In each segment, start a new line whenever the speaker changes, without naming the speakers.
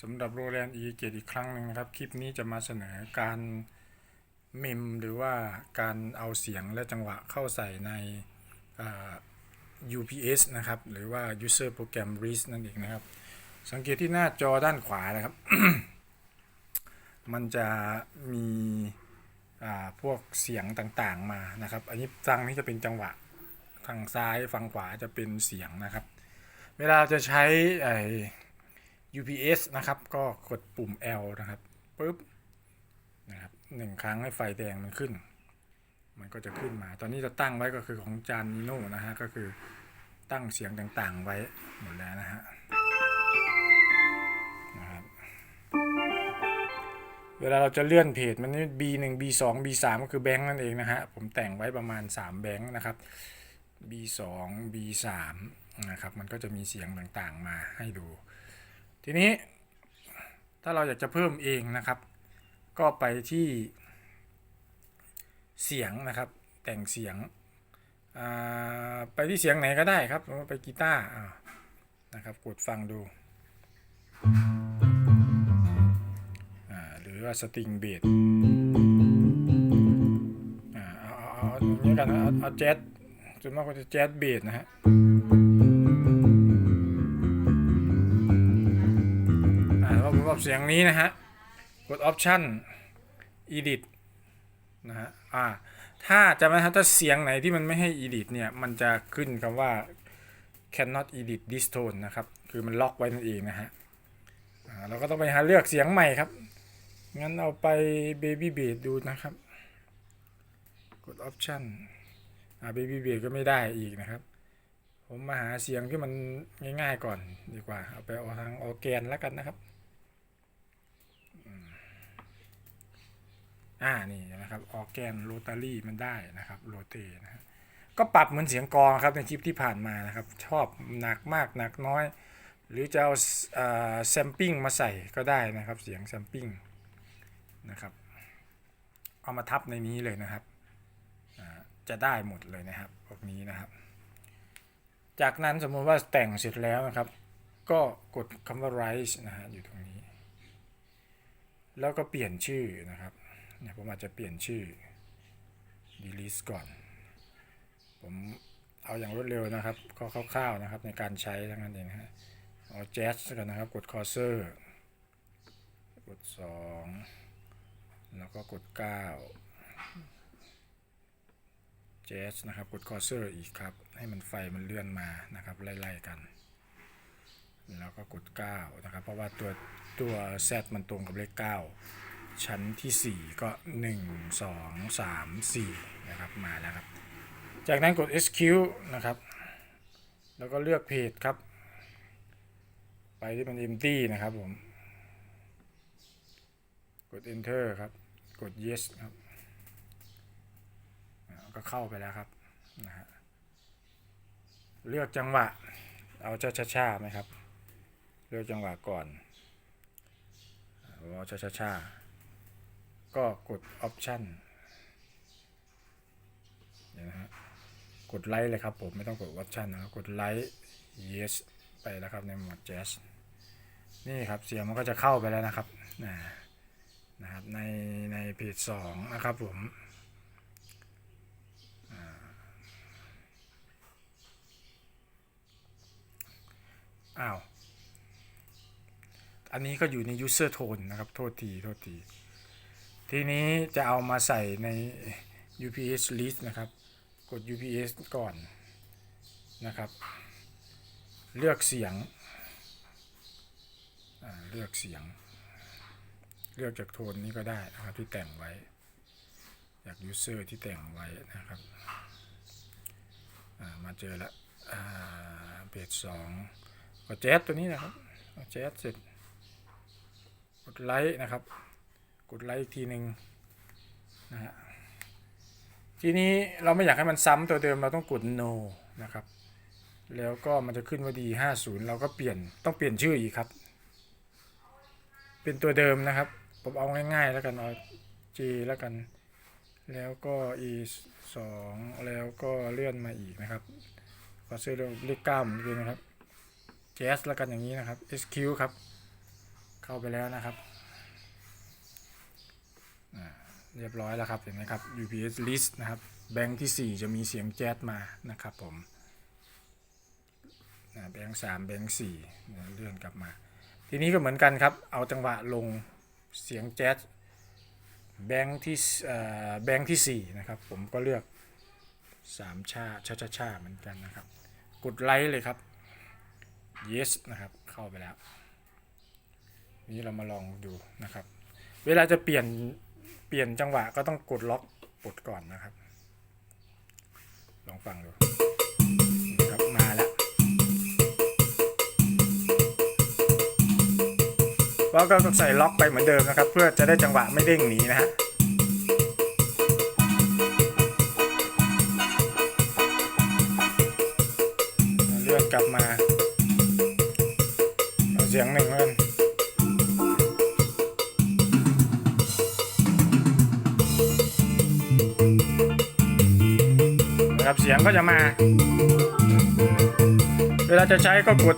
สำหรับโรแลนด์อีเกตอีกครั้งหนึ่งนะครับ คลิปนี้จะมาเสนอการเมมหรือว่าการเอาเสียงและจังหวะเข้าใส่ใน UPS นะครับ หรือว่า User Program List นั่นเองนะครับ สังเกตที่หน้าจอด้านขวานะครับ มันจะมีพวกเสียงต่างๆมานะครับ อันนี้ฟังนี่จะเป็นจังหวะทางซ้ายฝั่งขวาจะเป็นเสียงนะครับ เวลาจะใช้ไอ้ UPS นะครับ ก็กดปุ่ม L นะครับปุ๊บนะครับหนึ่งครั้งให้ไฟแดงมันขึ้น มันก็จะขึ้นมา ตอนนี้จะตั้งไว้ก็คือของจานนิโน่นะฮะ ก็คือตั้งเสียงต่างๆไว้หมดแล้วนะฮะนะครับเวลาเราจะเลื่อนเพจมันนี่ B1 B2 B3 ก็คือแบงค์นั่นเองนะฮะ ผมแต่งไว้ประมาณ 3 แบงค์นะครับ B2 B3 นะครับ มันก็จะมีเสียงต่างๆมาให้ดู ทีนี้ถ้าเราอยากจะเพิ่มเองนะครับ ก็ไปที่เสียงนะครับ แต่งเสียงไปที่เสียงไหนก็ได้ครับไปกีตาร์นะครับกดฟังดูหรือว่าสตริงเบสอ่าเอาเอาเอาเอาอย่างนี้กันเอาเอาแจ๊สส่วนมากก็จะแจ๊สเบสนะฮะ เสียงนี้นะฮะ กด Option Edit นะฮะ อ่า ถ้าจะมาถ้าเสียงไหนที่มันไม่ให้ Edit เนี่ย มันจะขึ้นคำว่า cannot edit this tone นะครับ คือมันล็อกไว้นั่นเองนะฮะอ่าเราก็ต้องไปหาเลือกเสียงใหม่ครับ งั้นเอาไป baby b a s ดูนะครับ กด Option อ่า baby b a s ก็ไม่ได้อีกนะครับ ผมมาหาเสียงที่มันง่ายๆก่อนดีกว่า เอาไปเอาทางออแกนแล้วกันนะครับอืม อ่านี่นะครับออแกนโรตารี่มันได้นะครับโรเตนะฮะก็ปรับเหมือนเสียงกองครับในคลิปที่ผ่านมานะครับ ชอบหนักมากหนักน้อย หรือจะเอาแซมปิ้งมาใส่ก็ได้นะครับ เสียงแซมปิ้งนะครับ เอามาทับในนี้เลยนะครับอ่าจะได้หมดเลยนะครับพวกนี้นะครับ จากนั้นสมมติว่าแต่งเสร็จแล้วนะครับ ก็กดคำว่า write นะฮะอยู่ตรงนี้ แล้วก็เปลี่ยนชื่อนะครับ เนี่ยผมอาจจะเปลี่ยนชื่อ delete ก่อน ผมเอาอย่างรวดเร็วนะครับ ก็คร่าวๆนะครับในการใช้ทั้งนั้นเองฮะเอา jazz กันนะครับ กด cursor กด 2 แล้วก็กด9 jazz นะครับ กด cursor อีกครับ ให้มันไฟมันเลื่อนมานะครับ ไล่ๆกัน แล้วก็กด 9 นะครับ เพราะว่าตัวตัว Z มันตรงกับเลข 9 ชั้นที่ 4 ก็ 1 2 3 4 นะครับ มาแล้วครับ จากนั้นกด SQ นะครับ แล้วก็เลือกเพจครับ ไปที่มัน empty นะครับผม กด enter ครับ กด yes ครับ ก็เข้าไปแล้วครับนะฮะเลือกจังหวะ เอาช้าๆๆไหมครับ เลือกจังหวะก่อนเอาช้าๆ ก็กด option เดี๋ยวนะฮะกดไลค์เลยครับผมไม่ต้องกด option นะครับกดไลค์ yes ไปแล้วครับในหมวด jazz นี่ครับเสียงมันก็จะเข้าไปแล้วนะครับนะนะครับในในเพจ2นะครับผมอ้าว อันนี้ก็อยู่ใน user tone นะครับ โทษที โทษที ทีนี้จะเอามาใส่ใน UPS list นะครับ กด UPS ก่อนนะครับ เลือกเสียง เลือกเสียง เลือกจากโทนนี้ก็ได้นะครับที่แต่งไว้ จาก user ที่แต่งไว้นะครับามาเจอล้วอ่าเพจสองกดแจ๊สตัวนี้นะครับกดแจ๊สเสร็จกดไลค์นะครับ กดไลค์อีกทีหนึ่งนะฮะทีนี้เราไม่อยากให้มันซ้ำตัวเดิมเราต้องกด no นะครับ แล้วก็มันจะขึ้นว่าดี50 เราก็เปลี่ยนต้องเปลี่ยนชื่ออีกครับ เป็นตัวเดิมนะครับ ผมเอาง่ายๆแล้วกันเอา J แล้วกัน แล้วก็ E 2แล้วก็เลื่อนมาอีกนะครับขอซื้อเลขเก้าเหมือนกันนะครับแจ๊สแล้วกันอย่างนี้นะครับ SQ ครับ เข้าไปแล้วนะครับ เรียบร้อยแล้วครับเห็นไหมครับ UPS list นะครับแบงค์ที่ 4 จะมีเสียงแจ๊สมานะครับผมแบงค์สามแบงค์สี่เลื่อนกลับมา ทีนี้ก็เหมือนกันครับ เอาจังหวะลงเสียงแจ๊สแบงค์ที่แบงค์ที่ 4 นะครับ ผมก็เลือก 3 ชาชาชาชาเหมือนกันนะครับ กดไลค์เลยครับ yes นะครับ เข้าไปแล้ว นี้เรามาลองดูนะครับ เวลาจะเปลี่ยน เปลี่ยนจังหวะก็ต้องกดล็อกปลดก่อนนะครับ ลองฟังดูนะครับมาแล้วแล้วก็ใส่ล็อกไปเหมือนเดิมนะครับ เพื่อจะได้จังหวะไม่เด้งหนีนะฮะเลื่อนกลับมาเอาเสียงหนึ่งเลื่อน นะครับเสียงก็จะมา เวลาจะใช้ก็กด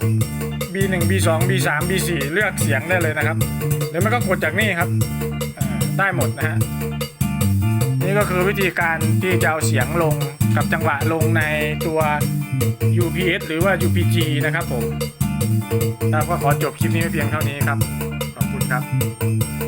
B1 B2 B3 B4 เลือกเสียงได้เลยนะครับหรือไม่ก็กดจากนี่ครับได้หมดนะฮะนี่ก็คือวิธีการที่จะเอาเสียงลงกับจังหวะลงในตัว UPS หรือว่า UPG นะครับผมครับก็ขอจบคลิปนี้ไว้เพียงเท่านี้ครับ ขอบคุณครับ